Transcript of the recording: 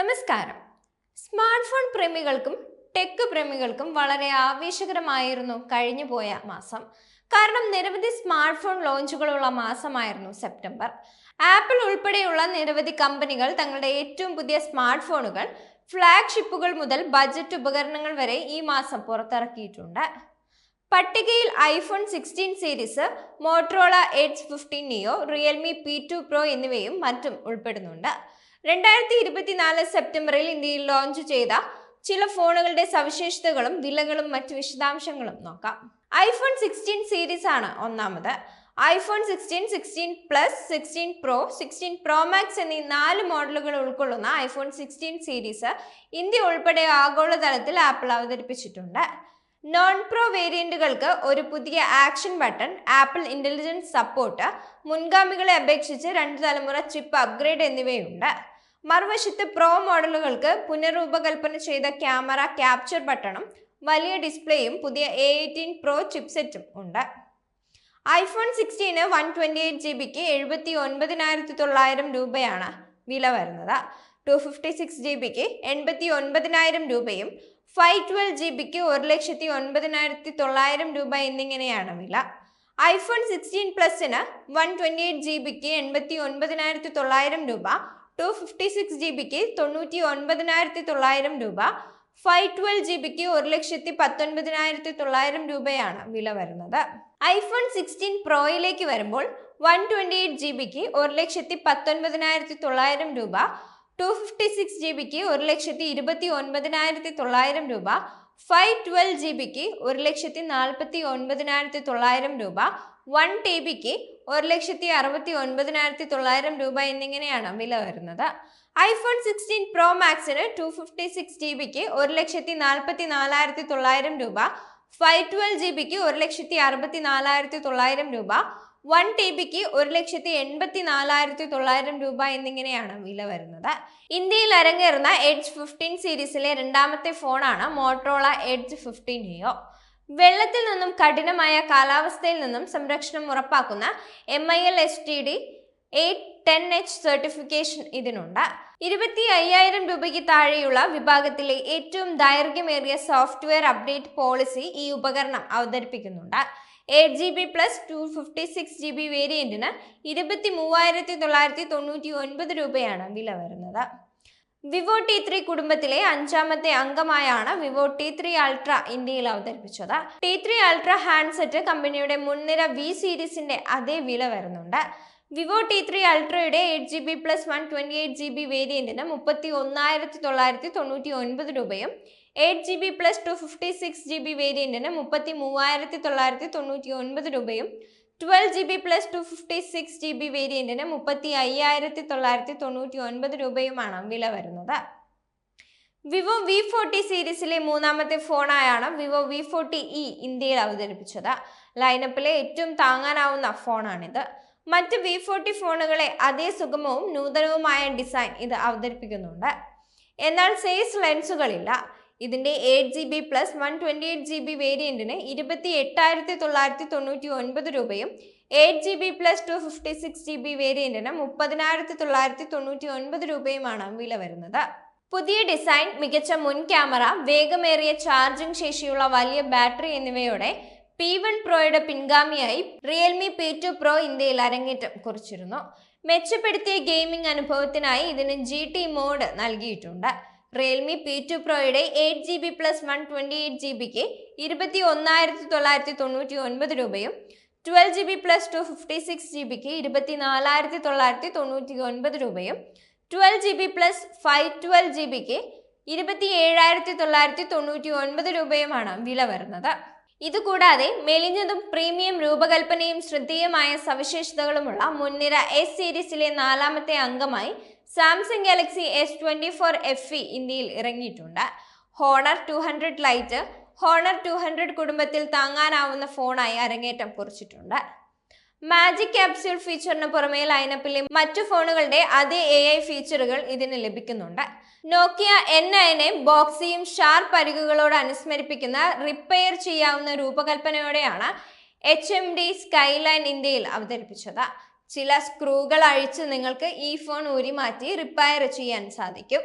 നമസ്കാരം. Smart phone പ്രേമികൾക്കും tech പ്രേമികൾക്കും വളരെ ആവേശകരമായിരുന്നു കഴിഞ്ഞു പോയ മാസം. കാരണം നിരവധി സ്മാർട്ട് ഫോൺ ലോഞ്ചുകളുള്ള മാസമായിരുന്നു സെപ്റ്റംബർ. ആപ്പിൾ ഉൾപ്പെടെയുള്ള നിരവധി കമ്പനികൾ തങ്ങളുടെ ഏറ്റവും പുതിയ സ്മാർട്ട് ഫോണുകൾ ഫ്ലാഗ്ഷിപ്പുകൾ മുതൽ ബജറ്റ് ഉപകരണങ്ങൾ വരെ ഈ മാസം പുറത്തിറക്കിയിട്ടുണ്ട്. പട്ടികയിൽ iPhone sixteen series Motorola eight fifteen neo Realme P two pro എന്നിവയും മറ്റും ഉൾപ്പെടുന്നുണ്ട്. രണ്ടായിരത്തി ഇരുപത്തിനാല് സെപ്റ്റംബറിൽ ഇന്ത്യയിൽ ലോഞ്ച് ചെയ്ത ചില ഫോണുകളുടെ സവിശേഷതകളും വിലകളും മറ്റ് വിശദാംശങ്ങളും നോക്കാം. ഐഫോൺ സിക്സ്റ്റീൻ സീരീസ് ആണ് ഒന്നാമത്. IPhone sixteen sixteen plus sixteen pro sixteen pro max എന്നീ നാല് മോഡലുകൾ ഉൾക്കൊള്ളുന്ന ഐഫോൺ സിക്സ്റ്റീൻ സീരീസ് ഇന്ത്യ ഉൾപ്പെടെ ആഗോളതലത്തിൽ ആപ്പിൾ അവതരിപ്പിച്ചിട്ടുണ്ട്. നോൺ പ്രോ വേരിയന്റുകൾക്ക് ഒരു പുതിയ action button Apple intelligence support മുൻഗാമികളെ അപേക്ഷിച്ച് രണ്ട് തലമുറ ചിപ്പ് അപ്ഗ്രേഡ് എന്നിവയുണ്ട്. മറുവശത്ത് പ്രോ മോഡലുകൾക്ക് പുനരൂപകൽപ്പന ചെയ്ത ക്യാമറ ക്യാപ്ചർ ബട്ടണും വലിയ ഡിസ്പ്ലേയും പുതിയ എ എയ്റ്റീൻ പ്രോ ചിപ്സെറ്റും ഉണ്ട്. ഐഫോൺ സിക്സ്റ്റീന് വൺ ട്വന്റി എയ്റ്റ് ജി ബിക്ക് എഴുപത്തി ഒൻപതിനായിരത്തി തൊള്ളായിരം രൂപയാണ് വില വരുന്നത്. ടു ഫിഫ്റ്റി സിക്സ് ജി ബിക്ക് എൺപത്തി ഒൻപതിനായിരം രൂപയും ഫൈവ് ട്വൽവ് ജി ബിക്ക് ഒരു ലക്ഷത്തി ഒൻപതിനായിരത്തി തൊള്ളായിരം രൂപ എന്നിങ്ങനെയാണ് വില. ഐഫോൺ സിക്സ്റ്റീൻ പ്ലസിന് വൺ ട്വന്റി എയ്റ്റ് ജി ബിക്ക് എൺപത്തി ഒൻപതിനായിരത്തി തൊള്ളായിരം രൂപ ടു ഫിഫ്റ്റി സിക്സ് ജി ബിക്ക് തൊണ്ണൂറ്റി ഒൻപതിനായിരത്തി തൊള്ളായിരം രൂപ ഫൈവ് ട്വൽവ് ജി ബിക്ക് ഒരു ലക്ഷത്തി പത്തൊൻപതിനായിരത്തി തൊള്ളായിരം രൂപയാണ് വില വരുന്നത്. ഐഫോൺ സിക്സ്റ്റീൻ പ്രോയിലേക്ക് വരുമ്പോൾ വൺ ട്വന്റി എയ്റ്റ് ജി ബിക്ക് ഒരു ലക്ഷത്തി പത്തൊൻപതിനായിരത്തി തൊള്ളായിരം രൂപ ടു ഫിഫ്റ്റി സിക്സ് ജി ബിക്ക് ഒരു ലക്ഷത്തി ഇരുപത്തി ഒൻപതിനായിരത്തി തൊള്ളായിരം രൂപ ഫൈവ് ട്വൽവ് ജി ബിക്ക് ഒരു ലക്ഷത്തി നാൽപ്പത്തി ഒൻപതിനായിരത്തി തൊള്ളായിരം രൂപ വൺ ടി ബിക്ക് ഒരു ലക്ഷത്തി അറുപത്തി ഒൻപതിനായിരത്തി തൊള്ളായിരം രൂപ എന്നിങ്ങനെയാണ് വില വരുന്നത്. ഐഫോൺ സിക്സ്റ്റീൻ പ്രോ മാക്സിന് ടു ഫിഫ്റ്റി സിക്സ് ജി ബിക്ക് ഒരു ലക്ഷത്തി നാൽപ്പത്തി നാലായിരത്തി തൊള്ളായിരം രൂപ ഫൈവ് ട്വൽവ് ജി ബിക്ക് ഒരു ലക്ഷത്തി അറുപത്തി നാലായിരത്തി തൊള്ളായിരം രൂപ വൺ ടി ബിക്ക് ഒരു ലക്ഷത്തി എൺപത്തി നാലായിരത്തി തൊള്ളായിരം രൂപ എന്നിങ്ങനെയാണ് വില വരുന്നത്. ഇന്ത്യയിൽ അരങ്ങേറുന്ന എഡ്ജ് ഫിഫ്റ്റീൻ സീരീസിലെ രണ്ടാമത്തെ ഫോണാണ് മോട്ടോള എഡ്ജ് ഫിഫ്റ്റീൻ വെള്ളത്തിൽ നിന്നും കഠിനമായ കാലാവസ്ഥയിൽ നിന്നും സംരക്ഷണം ഉറപ്പാക്കുന്ന M I L S T D eight ten H certification ഇതിനുണ്ട്. ഇരുപത്തി അയ്യായിരം രൂപയ്ക്ക് താഴെയുള്ള വിഭാഗത്തിലെ ഏറ്റവും ദൈർഘ്യമേറിയ സോഫ്റ്റ്വെയർ അപ്ഡേറ്റ് പോളിസി ഈ ഉപകരണം അവതരിപ്പിക്കുന്നുണ്ട്. Eight G B plus two fifty six G B വേരിയന്റിന് ഇരുപത്തി മൂവായിരത്തി തൊള്ളായിരത്തി തൊണ്ണൂറ്റി ഒൻപത് രൂപയാണ് വില വരുന്നത്. വിവോ ടി ത്രീ കുടുംബത്തിലെ അഞ്ചാമത്തെ അംഗമായാണ് വിവോ ടി ത്രീ അൾട്ര ഇന്ത്യയിൽ അവതരിപ്പിച്ചത്. ടി ത്രീ അൾട്ര ഹാൻഡ്സെറ്റ് കമ്പനിയുടെ മുൻനിര വി സീരീസിന്റെ അതേ വില വരുന്നുണ്ട്. Vivo T three അൾട്രയുടെ eight G B plus one twenty eight G B വേരിയന്റിന് മുപ്പത്തി ഒന്നായിരത്തി തൊള്ളായിരത്തി തൊണ്ണൂറ്റി ഒൻപത് രൂപയും eight G B plus two fifty six G B വേരിയന്റിന് മുപ്പത്തി മൂവായിരത്തി തൊള്ളായിരത്തി തൊണ്ണൂറ്റി ഒൻപത് രൂപയും twelve G B plus two fifty six G B വേരിയന്റിന് മുപ്പത്തി അയ്യായിരത്തി തൊള്ളായിരത്തി തൊണ്ണൂറ്റി ഒൻപത് രൂപയുമാണ് വില വരുന്നത്. വിവോ വി ഫോർട്ടി സീരീസിലെ മൂന്നാമത്തെ ഫോണായാണ് വിവോ വി ഫോർട്ടി ഇ ഇന്ത്യയിൽ അവതരിപ്പിച്ചത്. ലൈനപ്പിലെ ഏറ്റവും താങ്ങാനാവുന്ന ഫോണാണിത്. മറ്റ് വി ഫോർട്ടി ഫോണുകളെ അതേ സുഗമവും നൂതനവുമായ ഡിസൈൻ ഇത് അവതരിപ്പിക്കുന്നുണ്ട്. എന്നാൽ സേസ് ലെൻസുകളില്ല. ഇതിന്റെ eight G B plus one twenty eight G B വേരിയന്റിന് ഇരുപത്തി എട്ടായിരത്തി തൊള്ളായിരത്തി തൊണ്ണൂറ്റി ഒൻപത് രൂപയും eight G B plus two fifty six G B വേരിയന്റിന് മുപ്പതിനായിരത്തി തൊള്ളായിരത്തി തൊണ്ണൂറ്റി ഒൻപത് രൂപയുമാണ് വില വരുന്നത്. പുതിയ ഡിസൈൻ മികച്ച മുൻ ക്യാമറ വേഗമേറിയ ചാർജിംഗ് ശേഷിയുള്ള വലിയ ബാറ്ററി എന്നിവയോടെ പി വൺ പ്രോയുടെ പിൻഗാമിയായി റിയൽമി പി ടു പ്രോ ഇന്ത്യയിൽ അരങ്ങേറ്റം കുറിച്ചിരുന്നു. മെച്ചപ്പെടുത്തിയ ഗെയിമിംഗ് അനുഭവത്തിനായി ഇതിന് ജി ടി മോഡ് നൽകിയിട്ടുണ്ട്. Realme P two പ്രോയുടെ eight G B plus one twenty eight G ബിക്ക് ഇരുപത്തി ഒന്നായിരത്തി തൊള്ളായിരത്തി തൊണ്ണൂറ്റി ഒൻപത് രൂപയും twelve G B plus two fifty six G ബിക്ക് ഇരുപത്തി നാലായിരത്തി തൊള്ളായിരത്തി തൊണ്ണൂറ്റി ഒൻപത് രൂപയും twelve G B plus five twelve G ബിക്ക് ഇരുപത്തി ഏഴായിരത്തി തൊള്ളായിരത്തി തൊണ്ണൂറ്റി ഒൻപത് രൂപയുമാണ് വില വരുന്നത്. ഇതുകൂടാതെ മെലിഞ്ഞതും പ്രീമിയം രൂപകൽപ്പനയും ശ്രദ്ധേയമായ സവിശേഷതകളുമുള്ള മുൻനിര എസ് സീരീസിലെ നാലാമത്തെ അംഗമായി Samsung Galaxy S twenty four F E ഇന്ത്യയിൽ ഇറങ്ങിയിട്ടുണ്ട്. Honor two hundred lite Honor two hundred കുടുംബത്തിൽ താങ്ങാനാവുന്ന ഫോണായി അരങ്ങേറ്റം കുറിച്ചിട്ടുണ്ട്. മാജിക് ക്യാപ്സ്യൂൾ ഫീച്ചറിന് പുറമെ ലൈനപ്പിലെ മറ്റു ഫോണുകളുടെ അതേ എ ഐ ഫീച്ചറുകൾ ഇതിന് ലഭിക്കുന്നുണ്ട്. നോക്കിയ എൻ നയനെ ബോക്സിയും ഷാർപ്പ് അരികുകളോട് അനുസ്മരിപ്പിക്കുന്ന റിപ്പയർ ചെയ്യാവുന്ന രൂപകൽപ്പനയോടെയാണ് എച്ച് എം ഡി സ്കൈലൈൻ ഇന്ത്യയിൽ അവതരിപ്പിച്ചത്. ചില സ്ക്രൂകൾ അഴിച്ച് നിങ്ങൾക്ക് ഈ ഫോൺ ഊരി മാറ്റി റിപ്പയർ ചെയ്യാൻ സാധിക്കും.